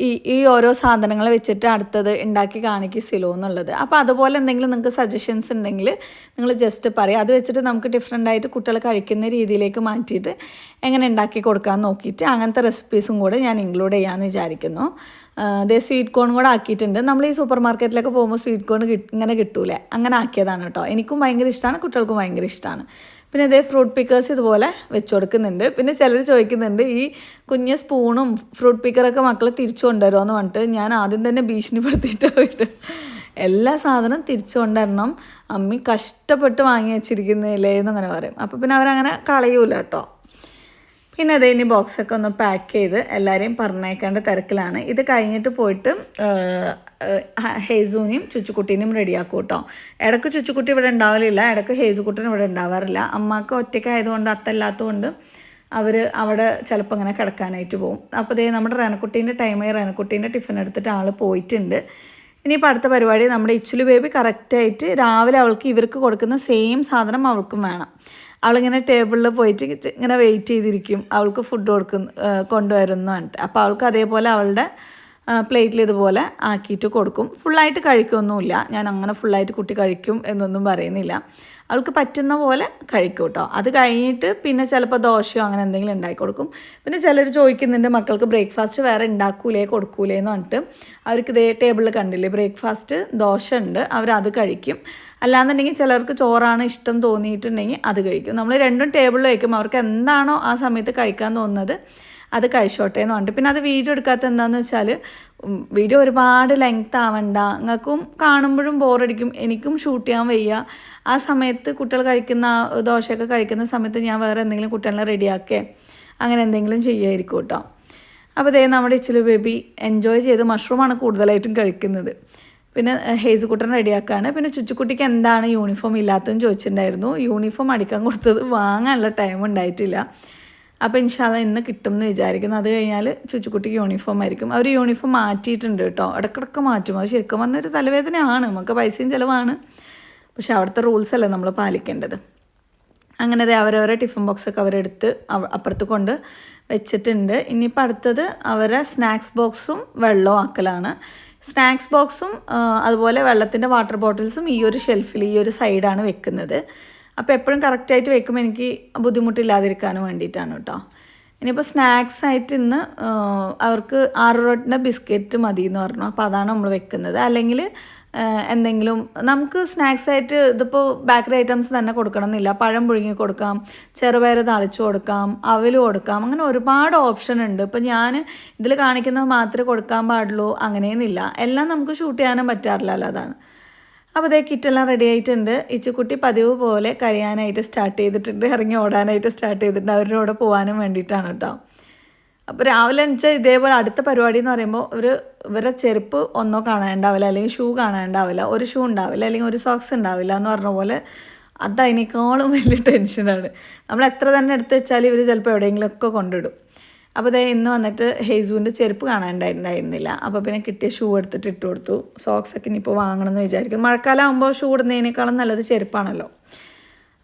ഈ- ഓരോ സാധനങ്ങൾ വെച്ചിട്ട് അടുത്തത് ഉണ്ടാക്കി കാണിക്കും സിലോ എന്നുള്ളത്. അപ്പോൾ അതുപോലെ എന്തെങ്കിലും നിങ്ങൾക്ക് സജഷൻസ് ഉണ്ടെങ്കിൽ നിങ്ങൾ ജസ്റ്റ് പറയും. അത് വെച്ചിട്ട് നമുക്ക് ഡിഫറെന്റ് ആയിട്ട് കുട്ടികൾ കഴിക്കുന്ന രീതിയിലേക്ക് മാറ്റിയിട്ട് എങ്ങനെ ഉണ്ടാക്കി കൊടുക്കാൻ നോക്കിയിട്ട് അങ്ങനത്തെ റെസിപ്പീസും കൂടെ ഞാൻ ഇൻക്ലൂഡ് ചെയ്യാമെന്ന് വിചാരിക്കുന്നു. അതേ സ്വീറ്റ് കോൺ കൂടെ ആക്കിയിട്ടുണ്ട്. നമ്മൾ ഈ സൂപ്പർ മാർക്കറ്റിലൊക്കെ പോകുമ്പോൾ സ്വീറ്റ് കോൺ ഇങ്ങനെ കിട്ടൂലേ? അങ്ങനെ ആക്കിയതാണ് കേട്ടോ. എനിക്കും ഭയങ്കര ഇഷ്ടമാണ് കുട്ടികൾക്കും ഭയങ്കര ഇഷ്ടമാണ് പിന്നെ ഇതേ ഫ്രൂട്ട് പിക്കേഴ്സ് ഇതുപോലെ വെച്ച് കൊടുക്കുന്നുണ്ട് പിന്നെ ചിലർ ചോദിക്കുന്നുണ്ട് ഈ കുഞ്ഞ സ്പൂണും ഫ്രൂട്ട് പിക്കറൊക്കെ മക്കളെ തിരിച്ചു കൊണ്ടുവരുമോ എന്ന് പറഞ്ഞിട്ട് ഞാൻ ആദ്യം തന്നെ ഭീഷണിപ്പെടുത്തിയിട്ട് പോയിട്ട് എല്ലാ സാധനവും തിരിച്ചു കൊണ്ടുവരണം. അമ്മി കഷ്ടപ്പെട്ട് വാങ്ങി വെച്ചിരിക്കുന്നില്ലേ എന്നങ്ങനെ പറയും. അപ്പോൾ പിന്നെ അവരങ്ങനെ കളയൂല കേട്ടോ. പിന്നെ അതേ ഇനി ബോക്സൊക്കെ ഒന്ന് പാക്ക് ചെയ്ത് എല്ലാവരെയും പറഞ്ഞേക്കേണ്ട തിരക്കിലാണ്. ഇത് കഴിഞ്ഞിട്ട് പോയിട്ട് ഹേസൂനെയും ചുച്ചുക്കുട്ടീനെയും റെഡിയാക്കും കേട്ടോ. ഇടയ്ക്ക് ചുച്ചുക്കുട്ടി ഇവിടെ ഉണ്ടാവലില്ല ഇടയ്ക്ക് ഹേസുക്കുട്ടനും ഇവിടെ ഉണ്ടാവാറില്ല. അമ്മയ്ക്ക് ഒറ്റയ്ക്കായതുകൊണ്ട് അത്തല്ലാത്തതുകൊണ്ട് അവർ അവിടെ ചിലപ്പോൾ അങ്ങനെ കിടക്കാനായിട്ട് പോകും അപ്പോൾ ദേ നമ്മുടെ റേനക്കുട്ടീന്റെ ടൈമായി റേനക്കുട്ടീന്റെ ടിഫിൻ എടുത്തിട്ട് ആൾ പോയിട്ടുണ്ട്. ഇനിയിപ്പോൾ അടുത്ത പരിപാടി നമ്മുടെ ഇച്ചുലു ബേബി കറക്റ്റായിട്ട് രാവിലെ അവൾക്ക് ഇവർക്ക് കൊടുക്കുന്ന സെയിം സാധനം അവൾക്കും വേണം. അവളിങ്ങനെ ടേബിളിൽ പോയിട്ട് ഇങ്ങനെ വെയിറ്റ് ചെയ്തിരിക്കും. അവൾക്ക് ഫുഡ് കൊടുക്കുന്നു കൊണ്ടുവരുന്നു അപ്പോൾ അവൾക്ക് അതേപോലെ അവളുടെ പ്ലേറ്റിൽ ഇതുപോലെ ആക്കിയിട്ട് കൊടുക്കും. ഫുള്ളായിട്ട് കഴിക്കൊന്നുമില്ല. ഞാൻ അങ്ങനെ ഫുള്ളായിട്ട് കുട്ടി കഴിക്കും എന്നൊന്നും പറയുന്നില്ല. അവൾക്ക് പറ്റുന്ന പോലെ കഴിക്കും കേട്ടോ അത് കഴിഞ്ഞിട്ട് പിന്നെ ചിലപ്പോൾ ദോശയോ അങ്ങനെ എന്തെങ്കിലും ഉണ്ടാക്കി കൊടുക്കും. പിന്നെ ചിലർ ചോദിക്കുന്നുണ്ട് മക്കൾക്ക് ബ്രേക്ക്ഫാസ്റ്റ് വേറെ ഉണ്ടാക്കൂലേ കൊടുക്കൂലേ? എന്ന് പറഞ്ഞിട്ട്. അവർക്ക് ഇതേ ടേബിളിൽ കണ്ടില്ലേ ബ്രേക്ക്ഫാസ്റ്റ് ദോശ ഉണ്ട്. അവരത് കഴിക്കും. അല്ലാന്നുണ്ടെങ്കിൽ ചിലർക്ക് ചോറാണ് ഇഷ്ടം തോന്നിയിട്ടുണ്ടെങ്കിൽ അത് കഴിക്കും. നമ്മൾ രണ്ടും ടേബിളിൽ വയ്ക്കും. അവർക്ക് എന്താണോ ആ സമയത്ത് കഴിക്കാൻ തോന്നുന്നത്. അത് കഴിച്ചോട്ടെ എന്ന് പറഞ്ഞിട്ട്. പിന്നെ അത് വീഡിയോ എടുക്കാത്ത എന്താണെന്ന് വെച്ചാൽ വീഡിയോ ഒരുപാട് ലെങ്ത് ആവണ്ട. നിങ്ങൾക്കും കാണുമ്പോഴും ബോറടിക്കും എനിക്കും ഷൂട്ട് ചെയ്യാൻ വയ്യ. ആ സമയത്ത് കുട്ടികൾ കഴിക്കുന്ന ദോശയൊക്കെ കഴിക്കുന്ന സമയത്ത് ഞാൻ വേറെ എന്തെങ്കിലും കുട്ടികളെ റെഡിയാക്കേ അങ്ങനെ എന്തെങ്കിലും ചെയ്യുമായിരിക്കും കേട്ടോ. അപ്പോൾ ദേ നമ്മുടെ ഇച്ചിലു ബേബി എൻജോയ് ചെയ്ത് മഷ്റൂമാണ് കൂടുതലായിട്ടും കഴിക്കുന്നത്. പിന്നെ ഹേസുക്കുട്ടൻ റെഡിയാക്കുകയാണ് പിന്നെ ചുച്ചുക്കുട്ടിക്ക് എന്താണ് യൂണിഫോം ഇല്ലാത്തതെന്ന് ചോദിച്ചിട്ടുണ്ടായിരുന്നു. യൂണിഫോം അടിക്കാൻ കൊടുത്തത് വാങ്ങാനുള്ള ടൈം ഉണ്ടായിട്ടില്ല. അപ്പോൾ ഇൻഷാല്ല ഇന്ന് കിട്ടും എന്ന് വിചാരിക്കുന്നു. അത് കഴിഞ്ഞാൽ ചുച്ചുക്കുട്ടിക്ക് യൂണിഫോം ആയിരിക്കും. അവർ യൂണിഫോം മാറ്റിയിട്ടുണ്ട് കേട്ടോ. ഇടക്കിടക്ക് മാറ്റും. അത് ശരിക്കും പറഞ്ഞൊരു തലവേദനയാണ്. നമുക്ക് പൈസയും ചിലവാണ്. പക്ഷെ അവിടുത്തെ റൂൾസ് അല്ലേ നമ്മൾ പാലിക്കേണ്ടത്. അങ്ങനെ അവരവരെ ടിഫിൻ ബോക്സൊക്കെ അവരെടുത്ത് അവ- അപ്പുറത്ത് കൊണ്ട് വെച്ചിട്ടുണ്ട്. ഇനിയിപ്പോൾ അടുത്തത് അവരെ സ്നാക്സ് ബോക്സും വെള്ളവും ആക്കലാണ്. സ്നാക്സ് ബോക്സും അതുപോലെ വെള്ളത്തിന്റെ വാട്ടർ ബോട്ടിൽസും ഈ ഒരു ഷെൽഫിൽ ഈ ഒരു സൈഡാണ് വെക്കുന്നത്. അപ്പോൾ എപ്പോഴും കറക്റ്റായിട്ട് വെക്കുമ്പോൾ എനിക്ക് ബുദ്ധിമുട്ടില്ലാതിരിക്കാനും വേണ്ടിയിട്ടാണ് കേട്ടോ. ഇനിയിപ്പോൾ സ്നാക്സ് ആയിട്ട് ഇന്ന് അവർക്ക് ആറ് റോട്ടിന്റെ ബിസ്ക്കറ്റ് മതി എന്ന് പറഞ്ഞു. അപ്പോൾ അതാണ് നമ്മൾ വെക്കുന്നത്. അല്ലെങ്കിൽ എന്തെങ്കിലും നമുക്ക് സ്നാക്സ് ആയിട്ട് ഇതിപ്പോൾ ബേക്കറി ഐറ്റംസ് തന്നെ കൊടുക്കണം എന്നില്ല പഴം പുഴുങ്ങി കൊടുക്കാം ചെറുപയർ തളിച്ചു കൊടുക്കാം അവൽ കൊടുക്കാം അങ്ങനെ ഒരുപാട് ഓപ്ഷൻ ഉണ്ട്. ഇപ്പോൾ ഞാൻ ഇതിൽ കാണിക്കുന്നത് മാത്രമേ കൊടുക്കാൻ പാടുള്ളൂ അങ്ങനെയൊന്നുമില്ല. എല്ലാം നമുക്ക് ഷൂട്ട് ചെയ്യാനും പറ്റാറില്ലല്ലോ അതാണ്. അപ്പോൾ അതേ കിറ്റെല്ലാം റെഡി ആയിട്ടുണ്ട്. ഇച്ചുക്കുട്ടി പതിവ് പോലെ കരയാനായിട്ട് സ്റ്റാർട്ട് ചെയ്തിട്ടുണ്ട്. ഇറങ്ങി ഓടാനായിട്ട് സ്റ്റാർട്ട് ചെയ്തിട്ടുണ്ട്. അവരുടെ കൂടെ പോകാനും വേണ്ടിയിട്ടാണ് കേട്ടോ അപ്പോൾ രാവിലെ എണിച്ചാൽ ഇതേപോലെ അടുത്ത പരിപാടി എന്ന് പറയുമ്പോൾ ഒരു ഇവരുടെ ചെരുപ്പ് ഒന്നോ കാണാനുണ്ടാവില്ല. അല്ലെങ്കിൽ ഷൂ കാണാനുണ്ടാവില്ല. ഒരു ഷൂ ഉണ്ടാവില്ല. അല്ലെങ്കിൽ ഒരു സോക്സ് ഉണ്ടാവില്ല എന്ന് പറഞ്ഞ പോലെ അത് അതിനേക്കാളും വലിയ ടെൻഷനാണ് നമ്മൾ എത്ര തന്നെ എടുത്ത് വെച്ചാൽ ഇവർ ചിലപ്പോൾ എവിടെയെങ്കിലുമൊക്കെ കൊണ്ടിടും അപ്പോൾ ദേ ഇന്ന് വന്നിട്ട് ഹെയ്സുവിന്റെ ചെരുപ്പ് കാണാനുണ്ടായിരുന്നില്ല അപ്പോൾ പിന്നെ കിട്ടിയ ഷൂ എടുത്തിട്ട് ഇട്ട് കൊടുത്തു. സോക്സ് ഒക്കെ ഇനിയിപ്പോൾ വാങ്ങണമെന്ന് വിചാരിക്കും മഴക്കാലം ആകുമ്പോൾ ഷൂ ഇടുന്നതിനേക്കാളും നല്ലത് ചെരുപ്പാണല്ലോ.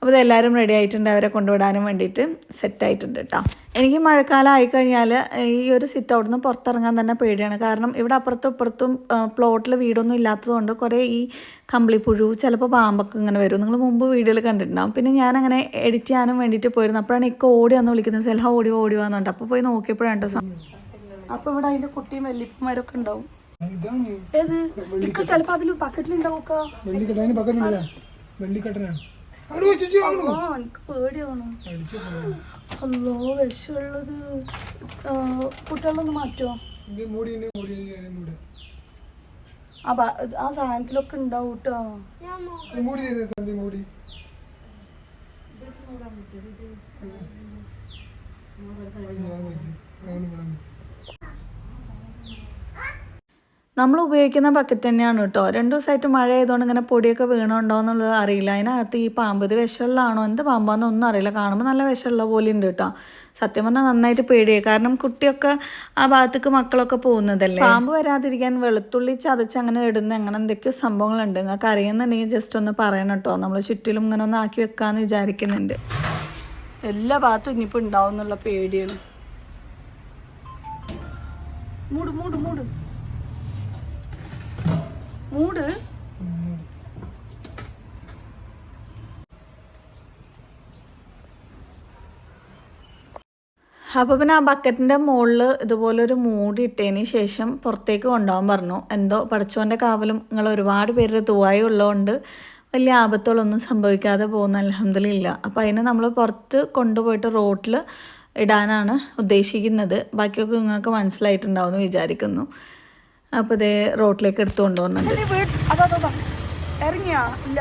അപ്പോൾ ഇതെല്ലാവരും റെഡി ആയിട്ടുണ്ട് അവരെ കൊണ്ടുവിടാനും വേണ്ടിയിട്ട് സെറ്റ് ആയിട്ടുണ്ട് കേട്ടോ എനിക്ക് മഴക്കാലം ആയിക്കഴിഞ്ഞാൽ ഈ ഒരു സിറ്റ് ഔട്ടിൽ നിന്ന് പുറത്തിറങ്ങാൻ തന്നെ പേടിയാണ്. കാരണം ഇവിടെ അപ്പുറത്തും ഇപ്പുറത്തും പ്ലോട്ടിൽ വീടൊന്നും ഇല്ലാത്തതുകൊണ്ട് കുറേ ഈ കമ്പിളിപ്പുഴു ചിലപ്പോൾ പാമ്പൊക്കെ ഇങ്ങനെ വരും. നിങ്ങൾ മുമ്പ് വീഡിയോയിൽ കണ്ടിട്ടുണ്ടാവും. പിന്നെ ഞാൻ അങ്ങനെ എഡിറ്റ് ചെയ്യാനും വേണ്ടിയിട്ട് പോയിരുന്നു. അപ്പോഴാണ് ഇക്ക ഓടി വന്ന് വിളിക്കുന്നത്. സെൽഹ ഓടി ഓടി വന്നുണ്ട് അപ്പോൾ പോയി നോക്കിയപ്പോഴാണ് കേട്ടോ അപ്പോൾ ഇവിടെ അതിന്റെ കുട്ടിയും വല്യപ്പന്മാരൊക്കെ ഉണ്ടാവും. ഇതാണ് ഏത്? ഇക്ക ചിലപ്പോൾ അതിൽ ബക്കറ്റിലുണ്ടാവുക വെള്ളിക്കെട്ടന്? എനിക്ക് പേടിയാണ്. അല്ലോ വിഷമുള്ളത്. കുട്ടികളൊന്ന് മാറ്റുമോ ആ സാധനത്തിലൊക്കെ ഉണ്ടാവും കേട്ടോ മൂടി ചെയ്തേ തന്തി മൂടി നമ്മൾ ഉപയോഗിക്കുന്ന ബക്കറ്റ് തന്നെയാണ് കേട്ടോ. രണ്ട് ദിവസമായിട്ട് മഴ ആയതുകൊണ്ട് ഇങ്ങനെ പൊടിയൊക്കെ വീണുണ്ടോ എന്നുള്ളത് അറിയില്ല. അതിനകത്ത് ഈ പാമ്പ് ഇത് വിഷമുള്ളതാണോ എന്ത് പാമ്പാണെന്ന് ഒന്നും അറിയില്ല. കാണുമ്പോൾ നല്ല വിഷമുള്ള പോലെ ഉണ്ട് കേട്ടോ. സത്യം പറഞ്ഞാൽ നന്നായിട്ട് പേടിയായി കാരണം കുട്ടിയൊക്കെ ആ ഭാഗത്തേക്ക് മക്കളൊക്കെ പോകുന്നതല്ലേ? പാമ്പ് വരാതിരിക്കാൻ വെളുത്തുള്ളി ചതച്ച് അങ്ങനെ ഇടുന്ന അങ്ങനെ എന്തൊക്കെയോ സംഭവങ്ങളുണ്ട്. നിങ്ങൾക്ക് അറിയുന്നുണ്ടെങ്കിൽ ജസ്റ്റ് ഒന്ന് പറയണം കേട്ടോ. നമ്മൾ ചുറ്റിലും ഇങ്ങനെ ഒന്ന് ആക്കി വെക്കാമെന്ന് വിചാരിക്കുന്നുണ്ട്. എല്ലാ ഭാഗത്തും ഇനിയിപ്പോൾ ഉണ്ടാവും എന്നുള്ള പേടിയാണ്. മൂട് മൂട് മൂട്. മൂട് അപ്പോൾ പിന്നെ ആ ബക്കറ്റിന്റെ മുകളിൽ ഇതുപോലൊരു മൂടി ഇട്ടതിന് ശേഷം പുറത്തേക്ക് കൊണ്ടുപോകാൻ പറഞ്ഞു. എന്തോ പഠിച്ചോന്റെ കാവലും നിങ്ങൾ ഒരുപാട് പേരുടെ തുവായി ഉള്ളതുകൊണ്ട് വലിയ ആപത്തുകളൊന്നും സംഭവിക്കാതെ പോകുന്ന അലഹമ്മദില്ല അപ്പോൾ അതിന് നമ്മൾ പുറത്ത് കൊണ്ടുപോയിട്ട് റോട്ടിൽ ഇടാനാണ് ഉദ്ദേശിക്കുന്നത്. ബാക്കിയൊക്കെ നിങ്ങൾക്ക് മനസ്സിലായിട്ടുണ്ടാവും എന്ന് വിചാരിക്കുന്നു. അപ്പോൾ ഇതേ റോട്ടിലേക്ക് അതാ അതാ. ഇറങ്ങിയാ ഇല്ല.